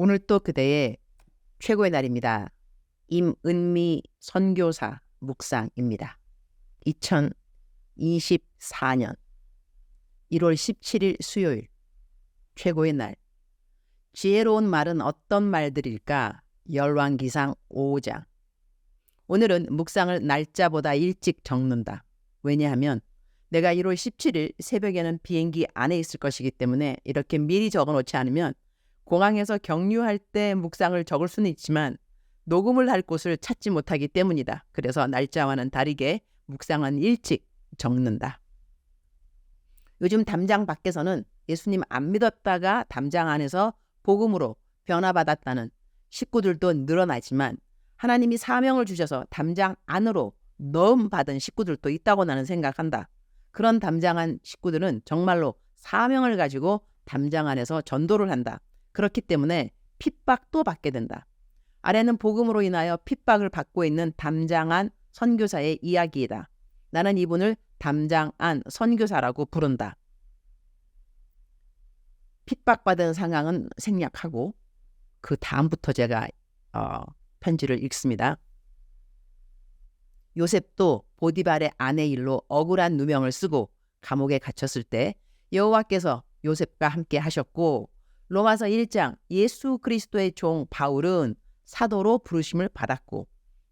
오늘 또 그대의 최고의 날입니다. 임은미 선교사 묵상입니다. 2024년 1월 17일 수요일 최고의 날 지혜로운 말은 어떤 말들일까? 열왕기상 5장 오늘은 묵상을 날짜보다 일찍 적는다. 왜냐하면 내가 1월 17일 새벽에는 비행기 안에 있을 것이기 때문에 이렇게 미리 적어놓지 않으면 공항에서 경유할 때 묵상을 적을 수는 있지만 녹음을 할 곳을 찾지 못하기 때문이다. 그래서 날짜와는 다르게 묵상은 일찍 적는다. 요즘 담장 밖에서는 예수님 안 믿었다가 담장 안에서 복음으로 변화받았다는 식구들도 늘어나지만 하나님이 사명을 주셔서 담장 안으로 넣음 받은 식구들도 있다고 나는 생각한다. 그런 담장한 식구들은 정말로 사명을 가지고 담장 안에서 전도를 한다. 그렇기 때문에 핍박도 받게 된다. 아래는 복음으로 인하여 핍박을 받고 있는 담장한 선교사의 이야기이다. 나는 이분을 담장한 선교사라고 부른다. 핍박받은 상황은 생략하고 그 다음부터 제가 어, 편지를 읽습니다. 요셉도 보디발의 아내 일로 억울한 누명을 쓰고 감옥에 갇혔을 때 여호와께서 요셉과 함께 하셨고 로마서 1장 예수 그리스도의 종 바울은 사도로 부르심을 받았고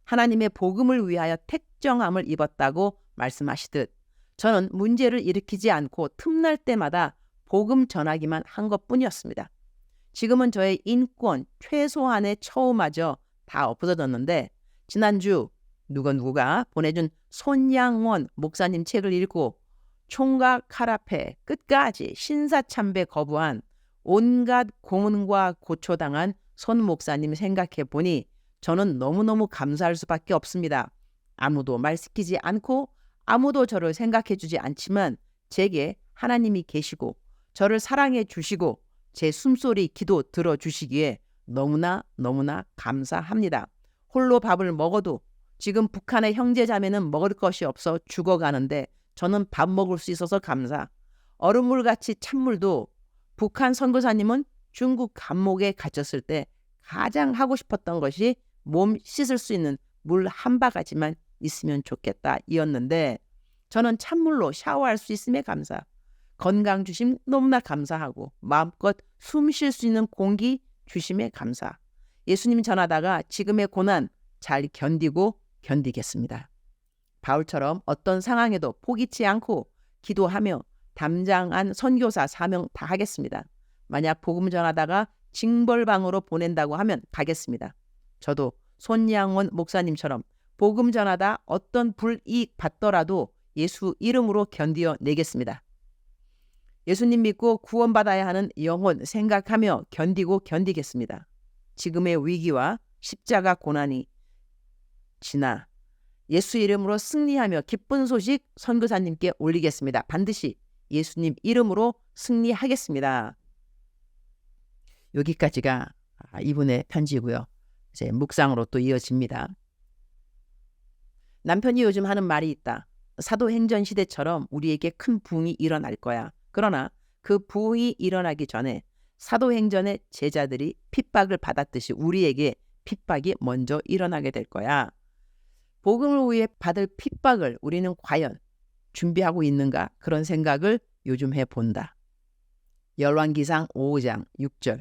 하나님의 복음을 위하여 택정함을 입었다고 말씀하시듯 저는 문제를 일으키지 않고 틈날 때마다 복음 전하기만 한 것뿐이었습니다. 지금은 저의 인권 최소한의 처우마저 다 없어졌는데 지난주 누가 보내준 손양원 목사님 책을 읽고 총각 카라페 끝까지 신사참배 거부한 온갖 고문과 고초당한 손 목사님 생각해 보니 저는 너무너무 감사할 수밖에 없습니다. 아무도 말 시키지 않고 아무도 저를 생각해 주지 않지만 제게 하나님이 계시고 저를 사랑해 주시고 제 숨소리 기도 들어 주시기에 너무나 너무나 감사합니다. 홀로 밥을 먹어도 지금 북한의 형제 자매는 먹을 것이 없어 죽어가는데 저는 밥 먹을 수 있어서 감사. 얼음물 같이 찬물도 북한 선교사님은 중국 감옥에 갇혔을 때 가장 하고 싶었던 것이 몸 씻을 수 있는 물 한 바가지만 있으면 좋겠다 이었는데 저는 찬물로 샤워할 수 있음에 감사. 건강 주심 너무나 감사하고 마음껏 숨 쉴 수 있는 공기 주심에 감사. 예수님 전하다가 지금의 고난 잘 견디고 견디겠습니다. 바울처럼 어떤 상황에도 포기치 않고 기도하며 담장한 선교사 사명 다 하겠습니다. 만약 복음 전하다가 징벌방으로 보낸다고 하면 가겠습니다. 저도 손양원 목사님처럼 복음 전하다 어떤 불이익 받더라도 예수 이름으로 견디어 내겠습니다. 예수님 믿고 구원받아야 하는 영혼 생각하며 견디고 견디겠습니다. 지금의 위기와 십자가 고난이 지나 예수 이름으로 승리하며 기쁜 소식 선교사님께 올리겠습니다. 반드시 예수님 이름으로 승리하겠습니다. 여기까지가 아, 이분의 편지고요. 이제 묵상으로 또 이어집니다. 남편이 요즘 하는 말이 있다. 사도행전 시대처럼 우리에게 큰 부흥이 일어날 거야. 그러나 그 부흥이 일어나기 전에 사도행전의 제자들이 핍박을 받았듯이 우리에게 핍박이 먼저 일어나게 될 거야. 복음을 위해 받을 핍박을 우리는 과연 준비하고 있는가 그런 생각을 요즘 해 본다. 열왕기상 5장 6절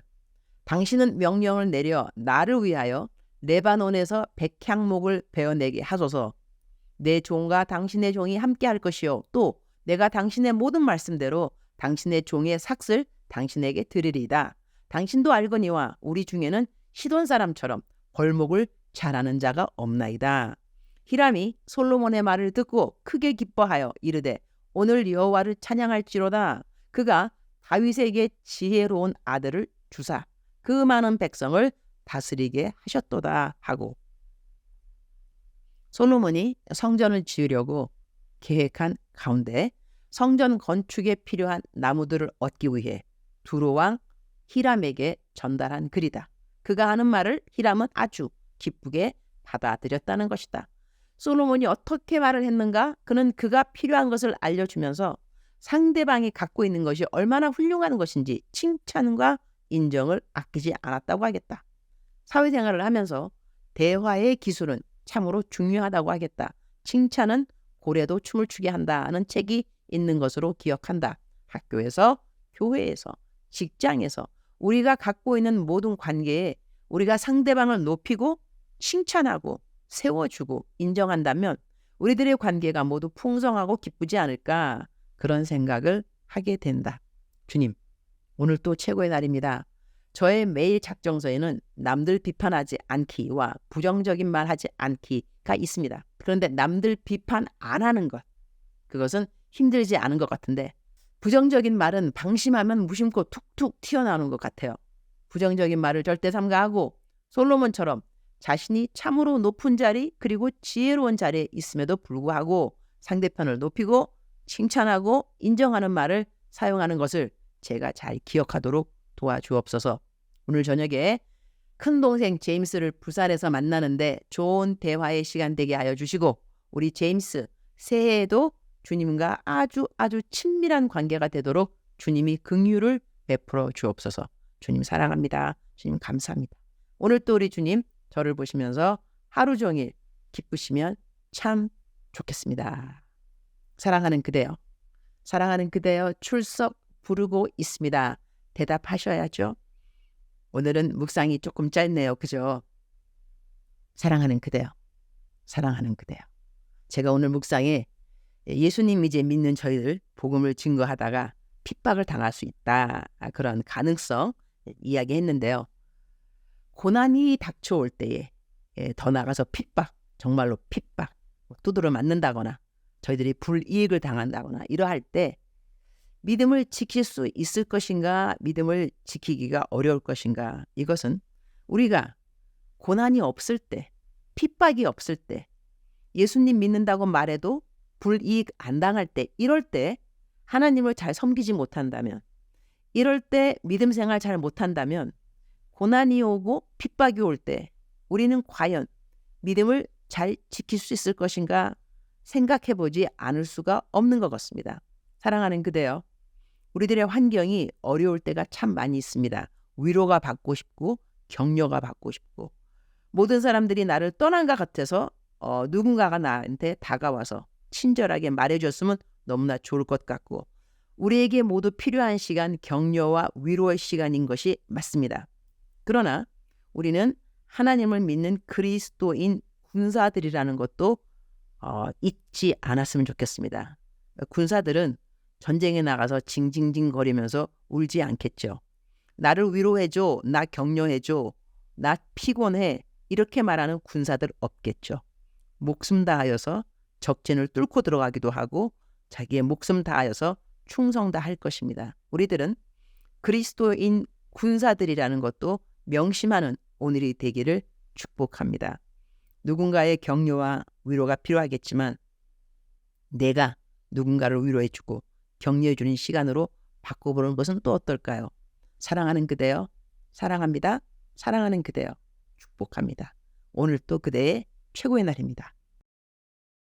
당신은 명령을 내려 나를 위하여 레바논에서 백향목을 베어내게 하소서 내 종과 당신의 종이 함께 할 것이요 또 내가 당신의 모든 말씀대로 당신의 종의 삭슬 당신에게 드리리이다. 당신도 알거니와 우리 중에는 시돈 사람처럼 벌목을 잘하는 자가 없나이다. 히람이 솔로몬의 말을 듣고 크게 기뻐하여 이르되 오늘 여호와를 찬양할지로다. 그가 다윗에게 지혜로운 아들을 주사 그 많은 백성을 다스리게 하셨도다 하고 솔로몬이 성전을 지으려고 계획한 가운데 성전 건축에 필요한 나무들을 얻기 위해 두로왕 히람에게 전달한 글이다. 그가 하는 말을 히람은 아주 기쁘게 받아들였다는 것이다. 솔로몬이 어떻게 말을 했는가? 그는 그가 필요한 것을 알려주면서 상대방이 갖고 있는 것이 얼마나 훌륭한 것인지 칭찬과 인정을 아끼지 않았다고 하겠다. 사회생활을 하면서 대화의 기술은 참으로 중요하다고 하겠다. 칭찬은 고래도 춤을 추게 한다는 책이 있는 것으로 기억한다. 학교에서, 교회에서, 직장에서 우리가 갖고 있는 모든 관계에 우리가 상대방을 높이고 칭찬하고 세워주고 인정한다면 우리들의 관계가 모두 풍성하고 기쁘지 않을까 그런 생각을 하게 된다. 주님, 오늘 또 최고의 날입니다. 저의 매일 작정서에는 남들 비판하지 않기와 부정적인 말 하지 않기가 있습니다. 그런데 남들 비판 안 하는 것, 그것은 힘들지 않은 것 같은데 부정적인 말은 방심하면 무심코 툭툭 튀어나오는 것 같아요. 부정적인 말을 절대 삼가하고 솔로몬처럼 자신이 참으로 높은 자리 그리고 지혜로운 자리에 있음에도 불구하고 상대편을 높이고 칭찬하고 인정하는 말을 사용하는 것을 제가 잘 기억하도록 도와주옵소서. 오늘 저녁에 큰 동생 제임스를 부산에서 만나는데 좋은 대화의 시간 되게 하여 주시고 우리 제임스 새해에도 주님과 아주 아주 친밀한 관계가 되도록 주님이 긍휼을 베풀어 주옵소서. 주님 사랑합니다. 주님 감사합니다. 오늘 또 우리 주님 저를 보시면서 하루 종일 기쁘시면 참 좋겠습니다. 사랑하는 그대여. 사랑하는 그대여 출석 부르고 있습니다. 대답하셔야죠. 오늘은 묵상이 조금 짧네요. 그죠? 사랑하는 그대여. 사랑하는 그대여. 제가 오늘 묵상에 예수님 이제 믿는 저희들 복음을 증거하다가 핍박을 당할 수 있다. 그런 가능성 이야기했는데요. 고난이 닥쳐올 때에 예, 더 나가서 핍박, 정말로 핍박, 뭐 두드려 맞는다거나 저희들이 불이익을 당한다거나 이러할 때 믿음을 지킬 수 있을 것인가, 믿음을 지키기가 어려울 것인가, 이것은 우리가 고난이 없을 때, 핍박이 없을 때, 예수님 믿는다고 말해도 불이익 안 당할 때, 이럴 때 하나님을 잘 섬기지 못한다면, 이럴 때 믿음 생활 잘 못한다면, 고난이 오고 핍박이 올 때, 우리는 과연 믿음을 잘 지킬 수 있을 것인가 생각해 보지 않을 수가 없는 것 같습니다. 사랑하는 그대여, 우리들의 환경이 어려울 때가 참 많이 있습니다. 위로가 받고 싶고 격려가 받고 싶고 모든 사람들이 나를 떠난 것 같아서 어, 누군가가 나한테 다가와서 친절하게 말해줬으면 너무나 좋을 것 같고 우리에게 모두 필요한 시간 격려와 위로의 시간인 것이 맞습니다. 그러나 우리는 하나님을 믿는 그리스도인 군사들이라는 것도 어, 잊지 않았으면 좋겠습니다. 군사들은 전쟁에 나가서 징징징거리면서 울지 않겠죠. 나를 위로해줘, 나 격려해줘, 나 피곤해 이렇게 말하는 군사들 없겠죠. 목숨 다하여서 적진을 뚫고 들어가기도 하고 자기의 목숨 다하여서 충성 다할 것입니다. 우리들은 그리스도인 군사들이라는 것도 명심하는 오늘이 되기를 축복합니다. 누군가의 격려와 위로가 필요하겠지만 내가 누군가를 위로해주고 격려해주는 시간으로 바꿔보는 것은 또 어떨까요? 사랑하는 그대여, 사랑합니다. 사랑하는 그대여, 축복합니다. 오늘 또 그대의 최고의 날입니다.